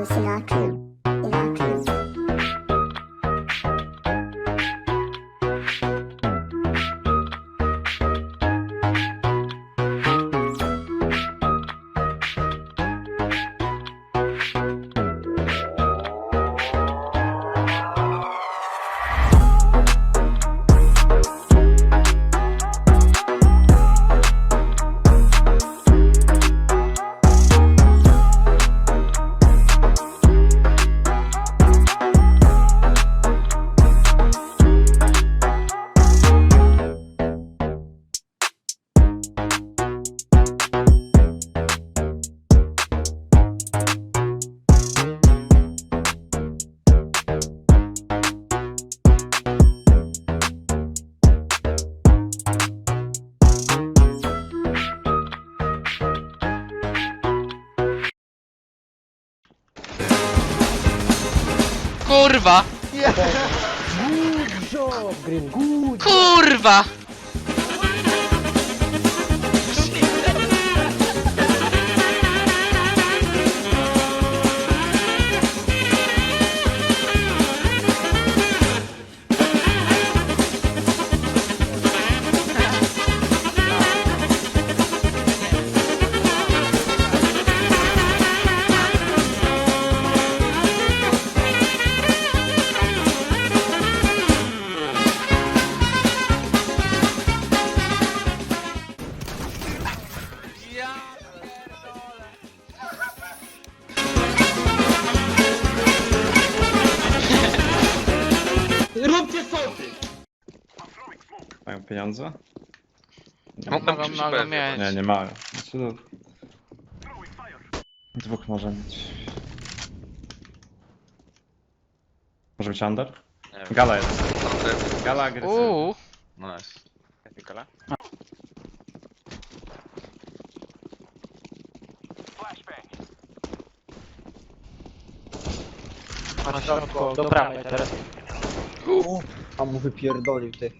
Osinaku. Kurwa! Job, Green, good! Kurwa! Pieniądze? Mogą mogą mieć. Nie, nie mają. Znaczy, no... Dwóch może mieć. Może być under? Gala jest. Gala agresywna. Uuu. Nice. Nikola? Na środku, do bramy teraz. A mu wypierdolił ty.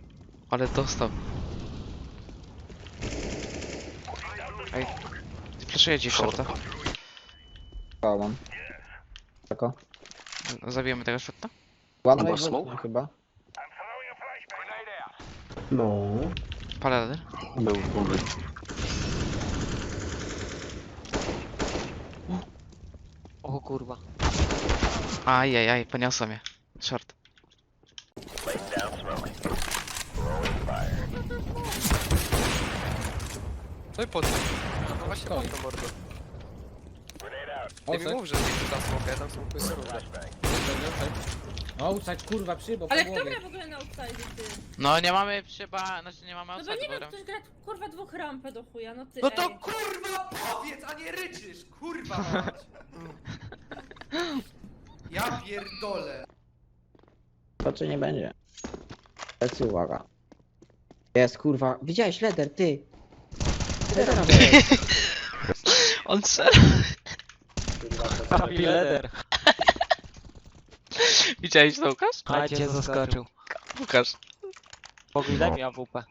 Ale dostał. Ej. Flaszuję ci shorta. Pałam. Tako. Zabijemy tego shorta? One Chyba way smoke? chyba. No. Palady. Był dobry. O kurwa. Ajajaj, poniosło mnie. Short. No i po co? No właśnie po to mordo. Ty mi mów, że nie tam smoka, ja tam smokuję sobie. Outside kurwa przybo Ale kto głowie. gra w ogóle na outside, ty? No nie mamy chyba, znaczy nie mamy No bo outside, nie wiem, ktoś gra kurwa dwóch rampę do chuja, no ty No to ej. kurwa powiedz, a nie ryczysz! Kurwa mać! Ja pierdolę! To czy nie będzie? Lecę uwaga. Jest kurwa. Widziałeś leder, ty! On strzel. leder. Widziałeś to, Łukasz? A cię zaskoczył. Łukasz. Pogój daj mi AWP.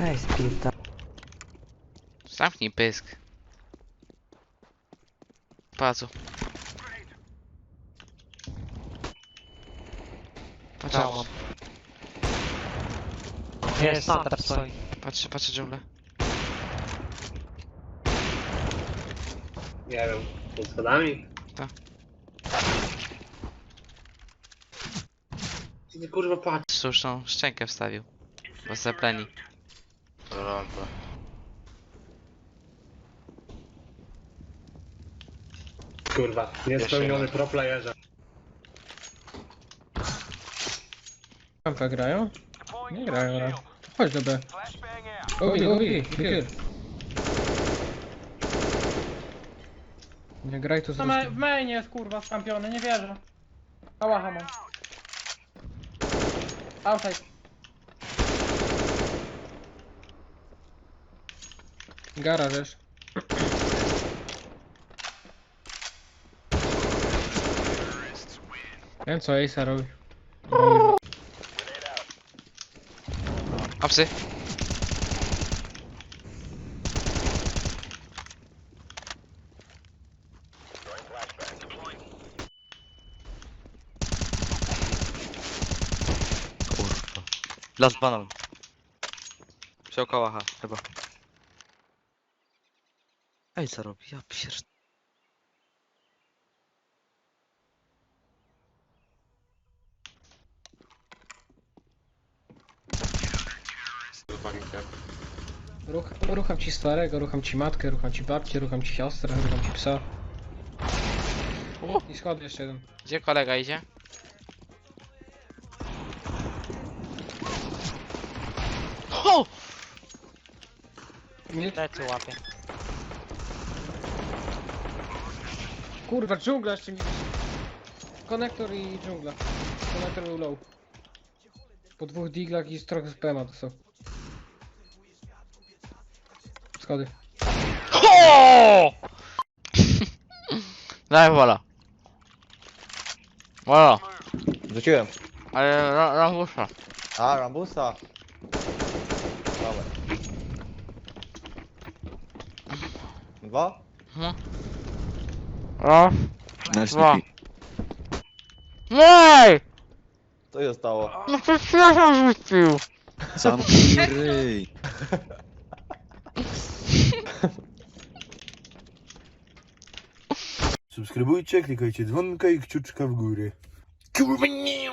Ej, spirta. Zamknij pysk. Pacu. Patrz, Jest standard stoi. patrzę, patrzę dżunglę. Nie wiem, pod schodami? Tak. Ty nie kurwa patrz. Sztuczną szczękę wstawił. Bo zapleni. Rampa. Kurwa, niespełniony pro playerze. Rampę grają? Nie grają, raz. Chodź do B. Gobi, wychyl. Nie graj tu z W w mainie jest kurwa skampiony, nie wierzę. Kałacha mam. Outside. Gara, wiesz. Wiem co Ace'a robi. Mam psy. Kurwa. Las banan. Wziął kałacha, chyba. Ej, co robi? Ja pierd... Ruch, rucham ci starego, rucham ci matkę, rucham ci babcię, rucham ci siostrę, rucham ci psa. I schody jeszcze jeden. Gdzie kolega idzie? Ho! Nie, Plecy łapie. kurwa, dżungla jeszcze mi... Konektor i dżungla. Konektor był low. Po dwóch diglach i trochę z PMA to są. Schody. Ho! Daj wola. Wola, Rzuciłem. ale ra- Rambusza. A, Rambusa. Dobra. Dwa? Raz, Nice, dwa. Nej! Co się stało? No to świeżo rzucił. Zamknij ryj. Subskrybujcie, klikajcie dzwonka i kciuczka w górę. Kurwa nie!